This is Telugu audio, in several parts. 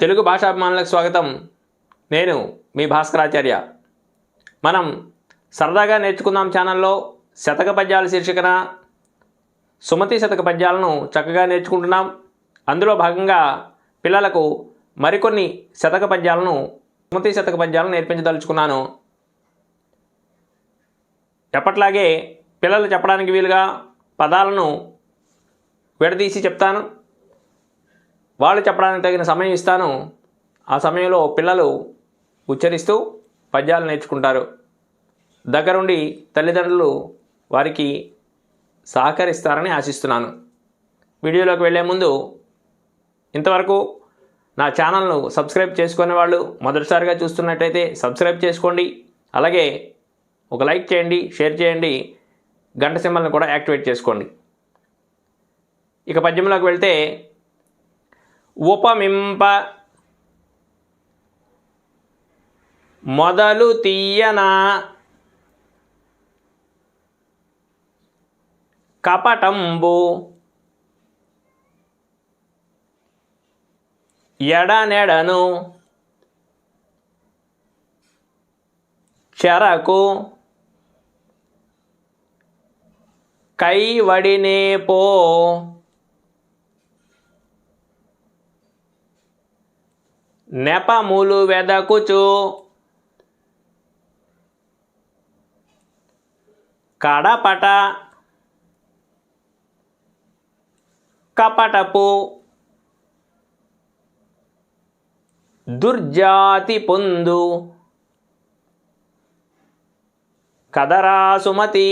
తెలుగు భాషాభిమానులకు స్వాగతం. నేను మీ భాస్కరాచార్య. మనం సరదాగా నేర్చుకుందాం ఛానల్లో శతక పద్యాల శీర్షికన సుమతి శతక పద్యాలను చక్కగా నేర్చుకుంటున్నాం. అందులో భాగంగా పిల్లలకు మరికొన్ని శతక పద్యాలను సుమతి శతక పద్యాలను నేర్పించదలుచుకున్నాను. ఎప్పట్లాగే పిల్లలు చెప్పడానికి వీలుగా పదాలను విడదీసి చెప్తాను. వాళ్ళు చెప్పడానికి తగిన సమయం ఇస్తాను. ఆ సమయంలో పిల్లలు ఉచ్చరిస్తూ పద్యాలు నేర్చుకుంటారు. దగ్గరుండి తల్లిదండ్రులు వారికి సహకరిస్తారని ఆశిస్తున్నాను. వీడియోలోకి వెళ్ళే ముందు ఇంతవరకు నా ఛానల్ను సబ్స్క్రైబ్ చేసుకునే వాళ్ళు మొదటిసారిగా చూస్తున్నట్టయితే సబ్స్క్రైబ్ చేసుకోండి. అలాగే ఒక లైక్ చేయండి షేర్ చేయండి గంట సింబల్ని కూడా యాక్టివేట్ చేసుకోండి. ఇక పద్యంలోకి వెళ్తే ఉపమింప మొదలు తీయనా కపటంబు ఎడనెడను చెరకు కైవడినే పో నెపములు వెదకుచు కడపట కపటపు దుర్జాతి పొందు. కదరా సుమతి.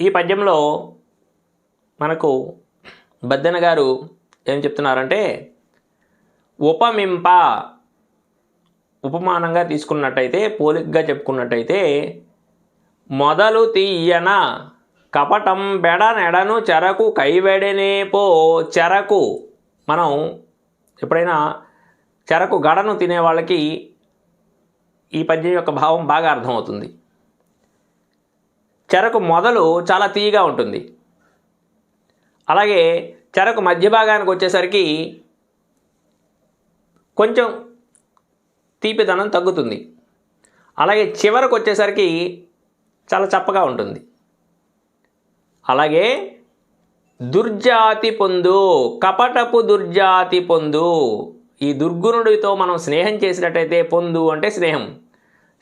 ఈ పద్యంలో మనకు బద్దెన గారు ఏం చెప్తున్నారంటే ఉపమింప ఉపమానంగా తీసుకున్నట్టయితే పోలికగా చెప్పుకున్నట్టయితే మొదలు తీయన కపటం బెడ నెడను చెరకు కైవెడనే పో చెరకు మనం ఎప్పుడైనా చెరకు గడను తినే వాళ్ళకి ఈ పద్యం యొక్క భావం బాగా అర్థమవుతుంది. చెరకు మొదలు చాలా తీయగా ఉంటుంది. అలాగే చెరకు మధ్య భాగానికి వచ్చేసరికి కొంచెం తీపిదనం తగ్గుతుంది. అలాగే చివరకు వచ్చేసరికి చాలా చప్పగా ఉంటుంది. అలాగే దుర్జాతి పొందు కపటపు దుర్జాతి పొందు ఈ దుర్గుణుడితో మనం స్నేహం చేసినట్టయితే పొందు అంటే స్నేహం.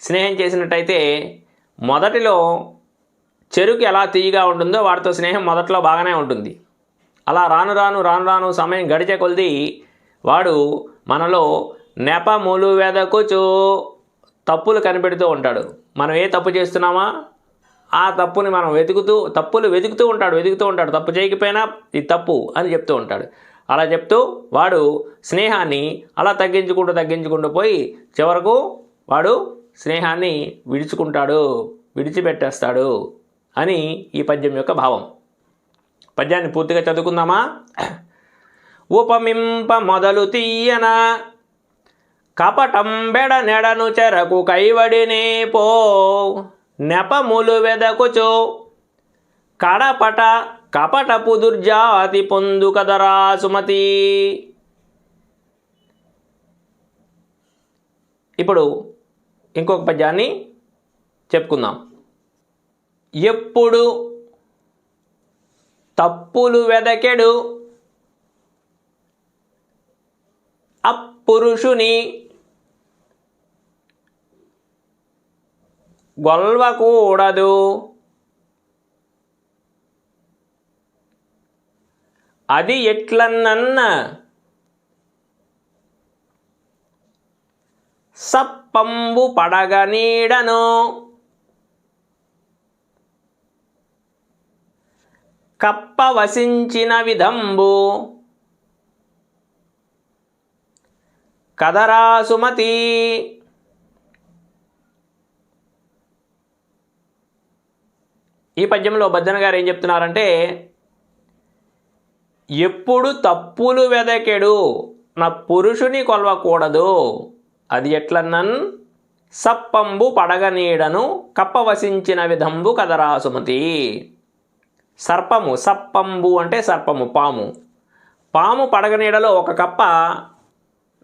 స్నేహం చేసినట్టయితే మొదటిలో చెరుకు ఎలా తీయగా ఉంటుందో వాటితో స్నేహం మొదట్లో బాగానే ఉంటుంది. అలా రాను రాను రాను రాను సమయం గడిచే కొలిది వాడు మనలో నెపములు వెదకుచు తప్పులు కనిపెడుతూ ఉంటాడు. మనం ఏ తప్పు చేస్తున్నామా? ఆ తప్పుని మనం వెతుకుతూ తప్పులు వెతుకుతూ ఉంటాడు వెతుకుతూ ఉంటాడు. తప్పు చేయకపోయినా ఇది తప్పు అని చెప్తూ ఉంటాడు. అలా చెప్తూ వాడు స్నేహాన్ని అలా తగ్గించుకుంటూ తగ్గించుకుంటూ పోయి చివరకు వాడు స్నేహాన్ని విడుచుకుంటాడు విడిచిపెట్టేస్తాడు అని ఈ పద్యం యొక్క భావం. పద్యాన్ని పూర్తిగా చదువుకుందామా? ఉపమింప మొదలు తీయన కపటం బెడ నెడను చెరకు కైవడినే పో నెపములు వెదకుచో. కడపట కపటపు దుర్జాతి పొందు కదరా సుమతి. ఇప్పుడు ఇంకొక పద్యాన్ని చెప్పుకుందాం. ఎప్పుడు తప్పులు వెదకెడు. అప్పురుషుని గొల్వకూడదు. అది ఎట్లన్నన్న సప్పంబు పడగ కప్పవసించిన కప్ప వసించిన విధంబు కదరా సుమతి ఈ పద్యంలో భజన గారు ఏం చెప్తున్నారంటే ఎప్పుడు తప్పులు వెదకెడు నా పురుషుని కొలవకూడదు. అది ఎట్లన్నన్ సప్పంబు పడగనీడను కప్పవసించిన విధంబు కదరా సుమతి సర్పము సప్పంబు అంటే సర్పము పాము. పాము పడగ నీడలో ఒక కప్ప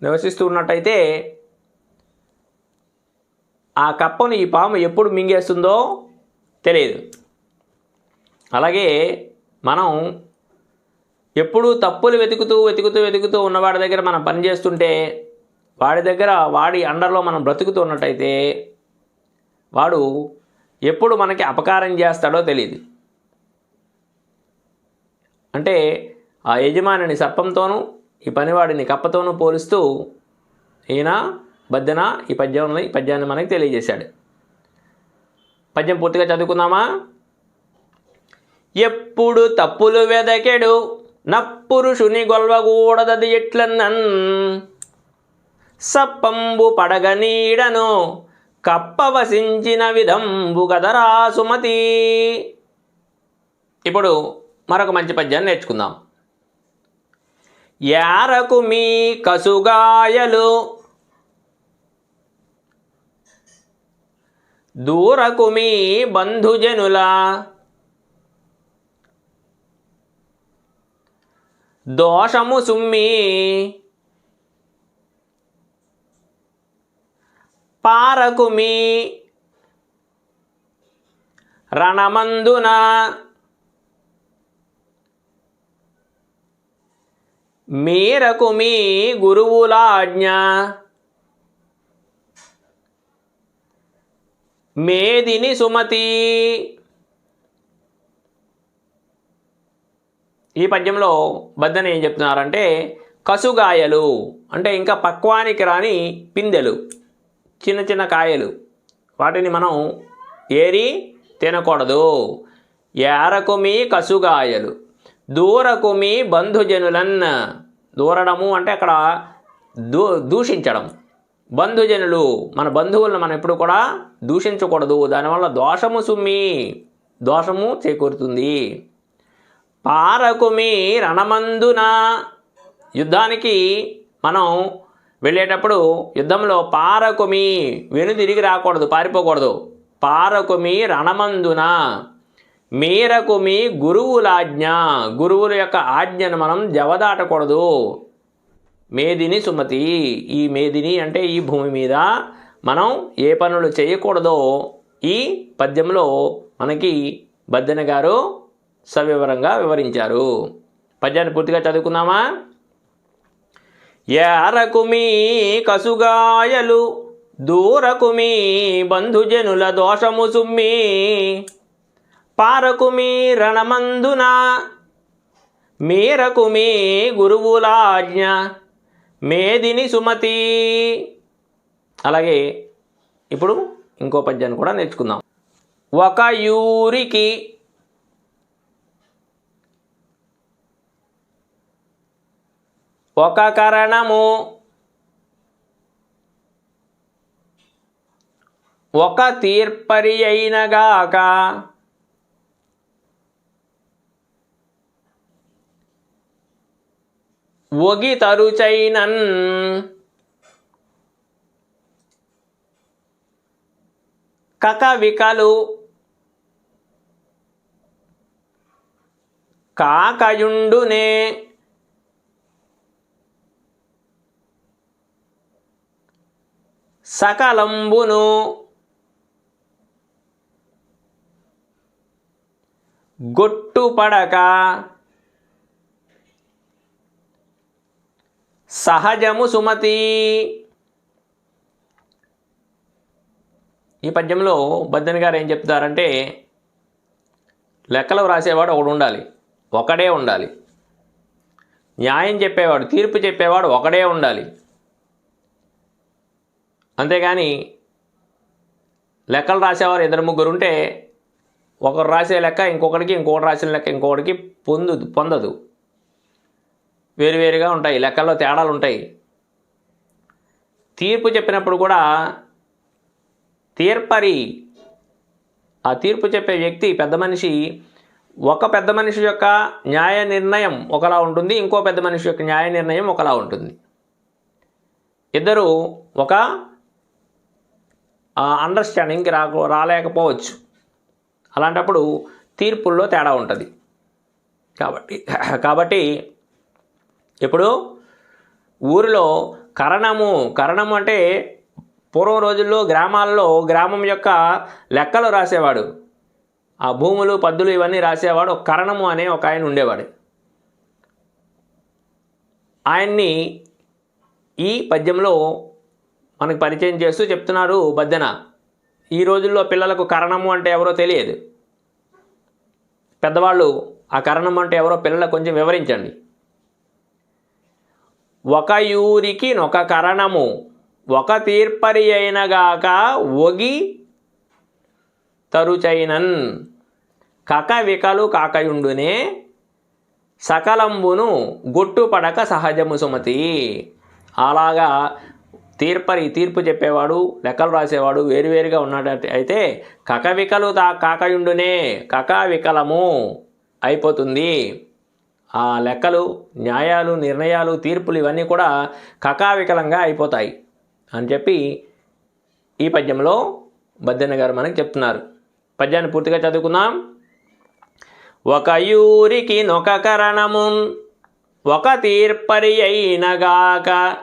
నివసిస్తూ ఉన్నట్టయితే ఆ కప్పను ఈ పాము ఎప్పుడు మింగేస్తుందో తెలియదు. అలాగే మనం ఎప్పుడూ తప్పులు వెతుకుతూ వెతుకుతూ వెతుకుతూ ఉన్నవాడి దగ్గర మనం పని చేస్తుంటే వాడి దగ్గర వాడి అండర్లో మనం బ్రతుకుతూ ఉన్నట్టయితే వాడు ఎప్పుడు మనకి అపకారం చేస్తాడో తెలియదు అంటే ఆ యజమానిని సర్పంతోనూ ఈ పనివాడిని కప్పతోనూ పోలుస్తూ ఈయన బద్దెన ఈ పద్యం ఈ పద్యాన్ని మనకి తెలియజేశాడు. పద్యం పూర్తిగా చదువుకుందామా? ఎప్పుడు తప్పులు వెదకెడు నప్పురుషుని గొల్వగూడదది ఎట్లన్నన్? సప్పంబు పడగ నీడను కప్పవసించిన విధంబు గదరా సుమతి. ఇప్పుడు మరొక మంచి పద్యాన్ని నేర్చుకుందాం. యారకు మీ కసుగాయలు దూరకు మీ బంధుజనుల దోషము సుమ్మి పారకు మీ రణమందున మీరకు మీ గురువుల ఆజ్ఞ మేదిని సుమతి. ఈ పద్యంలో బద్దన ఏం చెప్తున్నారంటే కసుగాయలు అంటే ఇంకా పక్వానికి రాని పిందెలు చిన్న చిన్న కాయలు. వాటిని మనం ఏరి తినకూడదు. ఏరకు మీ కసుగాయలు. దూరకు మీ బంధుజనులన్ దూరడము అంటే అక్కడ దూ దూషించడం. బంధుజనులు మన బంధువులను మనం ఎప్పుడు కూడా దూషించకూడదు. దానివల్ల దోషము సుమ్మి దోషము చేకూరుతుంది. పారకుమి రణమందున యుద్ధానికి మనం వెళ్ళేటప్పుడు యుద్ధంలో పారకుమి వెను తిరిగి రాకూడదు పారిపోకూడదు. పారకుమి రణమందున. మేరకు మీ గురువుల ఆజ్ఞ గురువుల యొక్క ఆజ్ఞను మనం జవదాటకూడదు. మేదిని సుమతి ఈ మేదిని అంటే ఈ భూమి మీద మనం ఏ పనులు చేయకూడదో ఈ పద్యంలో మనకి బద్దెన గారు సవివరంగా వివరించారు. పద్యాన్ని పూర్తిగా చదువుకుందామా? ఏరకు మీ కసుగాయలు దూరకు మీ బంధుజనుల దోషము సుమ్మి పారకు మీ రణమందున మేరకు మీ గురువులాజ్ఞ మేదిని సుమతి. అలాగే ఇప్పుడు ఇంకో పద్యాన్ని కూడా నేర్చుకుందాం. ఒక యూరికి ఒక కరణము ఒక తీర్పరి అయినగాక ఒగి తరుచైనన్ కకవికలు కాకయుండునే. సకలంబును గొట్టుపడక సహజము సుమతి. ఈ పద్యంలో బద్దెన్ గారు ఏం చెప్తారంటే లెక్కలు రాసేవాడు ఒకడు ఉండాలి ఒకడే ఉండాలి. న్యాయం చెప్పేవాడు తీర్పు చెప్పేవాడు ఒకడే ఉండాలి. అంతేగాని లెక్కలు రాసేవారు ఇద్దరు ముగ్గురు ఉంటే ఒకరు రాసే లెక్క ఇంకొకరికి ఇంకొకటి రాసిన లెక్క ఇంకొకటికి పొందు పొందదు. వేరువేరుగా ఉంటాయి లెక్కల్లో తేడాలు ఉంటాయి. తీర్పు చెప్పినప్పుడు కూడా తీర్పరి ఆ తీర్పు చెప్పే వ్యక్తి పెద్ద మనిషి ఒక పెద్ద మనిషి యొక్క న్యాయ నిర్ణయం ఒకలా ఉంటుంది ఇంకో పెద్ద మనిషి యొక్క న్యాయ నిర్ణయం ఒకలా ఉంటుంది. ఇద్దరు ఒక అండర్స్టాండింగ్కి రాకు రాలేకపోవచ్చు. అలాంటప్పుడు తీర్పుల్లో తేడా ఉంటుంది. కాబట్టి కాబట్టి ఇప్పుడు ఊరిలో కరణము కరణము అంటే పూర్వం రోజుల్లో గ్రామాల్లో గ్రామం యొక్క లెక్కలు రాసేవాడు. ఆ భూములు పద్దులు ఇవన్నీ రాసేవాడు. ఒక కరణము అనే ఒక ఆయన ఉండేవాడు. ఆయన్ని ఈ పద్యంలో మనకు పరిచయం చేస్తూ చెప్తున్నారు బద్దెన ఈ రోజుల్లో పిల్లలకు కరణము అంటే ఎవరో తెలియదు. పెద్దవాళ్ళు ఆ కరణం అంటే ఎవరో పిల్లలకు కొంచెం వివరించండి. ఒక యూరికి నొక కరణము ఒక తీర్పరి అయినగాక ఒగి తరుచైనన్. కక వికలు కాకయుండునే సకలంబును గుట్టుపడక సహజము సుమతి. అలాగా తీర్పరి తీర్పు చెప్పేవాడు లెక్కలు రాసేవాడు వేరువేరుగా ఉన్నాడు అయితే కకవికలు తా కాకయుండునే కకావికలము అయిపోతుంది. ఆ లెక్కలు న్యాయాలు నిర్ణయాలు తీర్పులు ఇవన్నీ కూడా కకావికలంగా అయిపోతాయి అని చెప్పి ఈ పద్యంలో బద్దెన్న గారు మనకి చెప్తున్నారు. పద్యాన్ని పూర్తిగా చదువుకుందాం. ఒక యూరికి నొక కరణమున్ ఒక తీర్పరి అయినగాక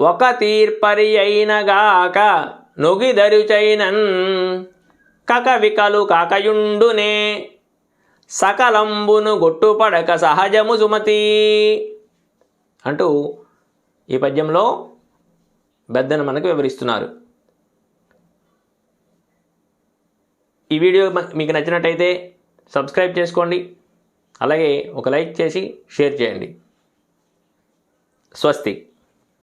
ఒక తీర్పరి అయినగాక నొగిదరుచైనన్ కకవికలు కాకయుండునే. సకలంబును గొట్టుపడక సహజము సుమతి అంటూ ఈ పద్యంలో బెద్దను మనకు వివరిస్తున్నారు. ఈ వీడియో మీకు నచ్చినట్టయితే సబ్స్క్రైబ్ చేసుకోండి. అలాగే ఒక లైక్ చేసి షేర్ చేయండి. స్వస్తి.